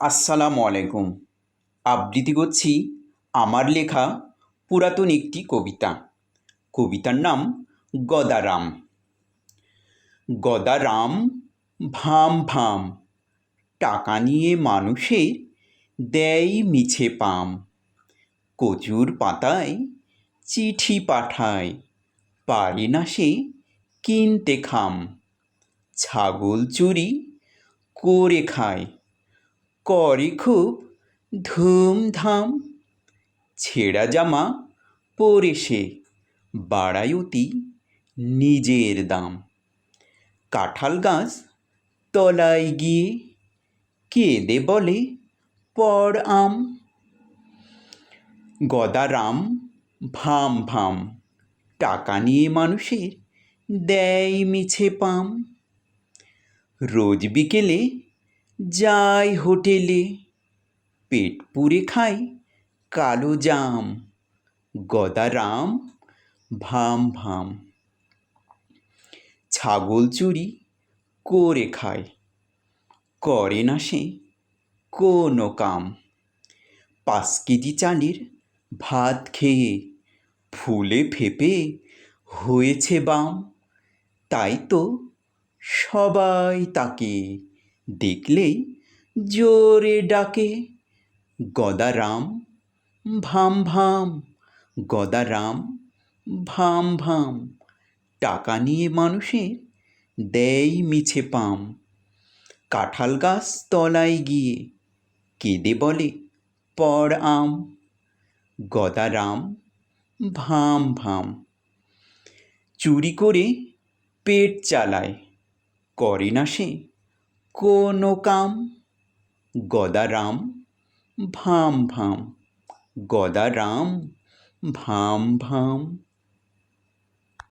আসসালামু আলাইকুম। আবৃত্তি করছি আমার লেখা পুরাতন একটি কবিতা। কবিতার নাম গদারাম। গদারাম, ভাম ভাম, টাকা নিয়ে মানুষের দেয় মিছে পাম। কচুর পাতায় চিঠি পাঠায়, পারে না সে কিনতে খাম। ছাগল চুরি করে খায়। করে খুব ধুমধাম। ছেঁড়া জামা পরে সে বাড়ায় অতি নিজের দাম। কাঁঠাল গাছ তলায় গিয়ে কেঁদে বলে, পর আম। গদারাম ভাম ভাম, টাকা নিয়ে মানুষের দেয় মিছে পাম। রোজ বিকেলে যায় হোটেলে। পেট পুড়ে খায় কালো জাম, গদারাম, ভাম ভাম। ছাগল চুরি করে খায়, করে না সে কোনো কাম। পাঁচ কেজি চালের ভাত খেয়ে ফুলে ফেপে হয়েছে বাম, তাই তো সবাই তাকে দেখলেই জোরে ডাকে, গদারাম, ভাম ভাম, গদারাম, ভাম ভাম, টাকা নিয়ে মানুষের দেয় মিছে পাম। কাঁঠাল গাছ তলায় গিয়ে কেঁদে বলে পর আম, গদারাম, ভাম ভাম। চুরি করে পেট চালায়, করে না সে কোনো কাম গদারাম ভাম ভাম গদারাম ভাম ভাম।